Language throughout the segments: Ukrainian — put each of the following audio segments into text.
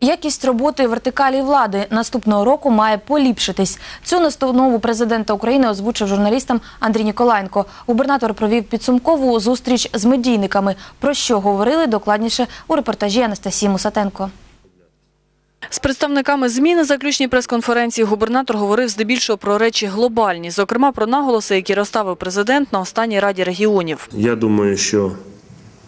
Якість роботи вертикалі влади наступного року має поліпшитись. Цю настанову президента України озвучив журналістам Андрій Ніколаєнко. Губернатор провів підсумкову зустріч з медійниками. Про що говорили докладніше у репортажі Анастасії Мусатенко. З представниками ЗМІ на заключній прес-конференції губернатор говорив здебільшого про речі глобальні, зокрема про наголоси, які розставив президент на останній раді регіонів. Я думаю, що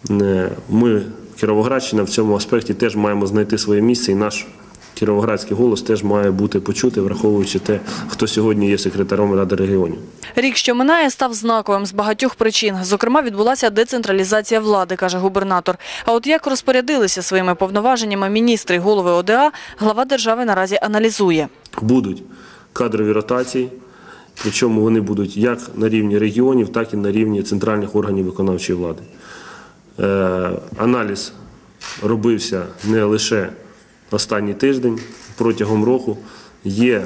е, ми, Кіровоградщина, в цьому аспекті теж маємо знайти своє місце, і наш кіровоградський голос теж має бути почути, враховуючи те, хто сьогодні є секретарем Ради регіонів. Рік, що минає, став знаковим з багатьох причин. Зокрема, відбулася децентралізація влади, каже губернатор. А от як розпорядилися своїми повноваженнями міністри й голови ОДА, глава держави наразі аналізує. Будуть кадрові ротації, причому вони будуть як на рівні регіонів, так і на рівні центральних органів виконавчої влади. Е, аналіз робився не лише останній тиждень, протягом року є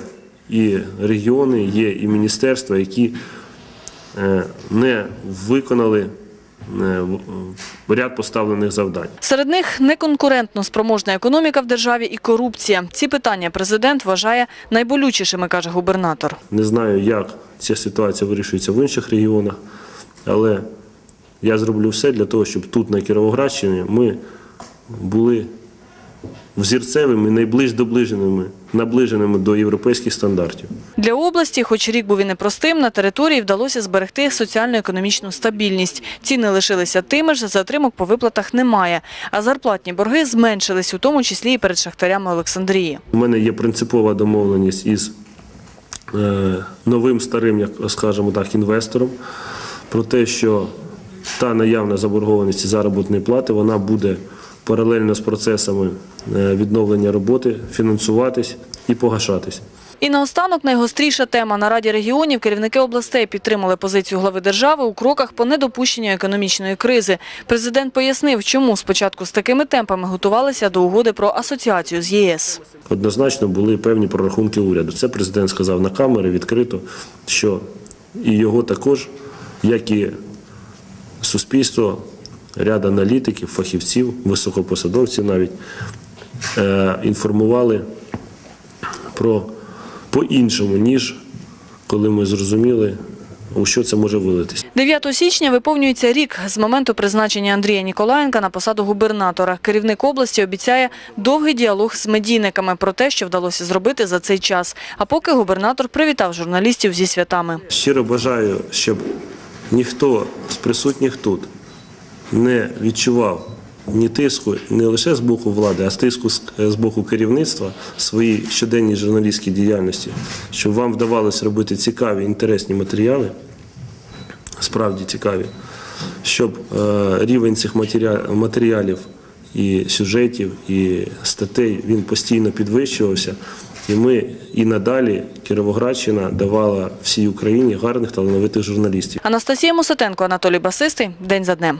і регіони, є і міністерства, які е, не виконали е, ряд поставлених завдань. Серед них неконкурентно спроможна економіка в державі і корупція. Ці питання президент вважає найболючішими, каже губернатор. Не знаю, як ця ситуація вирішується в інших регіонах, але я зроблю все для того, щоб тут, на Кіровоградщині, ми були взірцевими, найближ доближеними, наближеними до європейських стандартів. Для області, хоч рік був і непростим, на території вдалося зберегти соціально-економічну стабільність. Ціни лишилися тими ж, затримок по виплатах немає. А зарплатні борги зменшились, у тому числі і перед шахтарями Олександрії. У мене є принципова домовленість із е, новим старим, як скажемо так, інвестором про те, що та наявна заборгованість заробітної плати вона буде паралельно з процесами е, відновлення роботи фінансуватись і погашатись. І наостанок найгостріша тема. На Раді регіонів керівники областей підтримали позицію глави держави у кроках по недопущенню економічної кризи. Президент пояснив, чому спочатку з такими темпами готувалися до угоди про асоціацію з ЄС. Однозначно були певні прорахунки уряду. Це президент сказав на камери відкрито, що і його також, як і суспільство, ряд аналітиків, фахівців, високопосадовців навіть е, інформували про по-іншому, ніж коли ми зрозуміли, у що це може вилитись. 9 січня виповнюється рік з моменту призначення Андрія Ніколаєнка на посаду губернатора. Керівник області обіцяє довгий діалог з медійниками про те, що вдалося зробити за цей час. А поки губернатор привітав журналістів зі святами. Щиро бажаю, щоб ніхто з присутніх тут не відчував ні тиску не лише з боку влади, а з тиску з- з боку керівництва своїй щоденній журналістській діяльності, щоб вам вдавалося робити цікаві, інтересні матеріали, справді цікаві, щоб е, рівень цих матеріалів і сюжетів, і статей він постійно підвищувався. І ми і надалі Кіровоградщина давала всій Україні гарних талановитих журналістів. Анастасія Мусатенко, Анатолій Басистий. День за днем.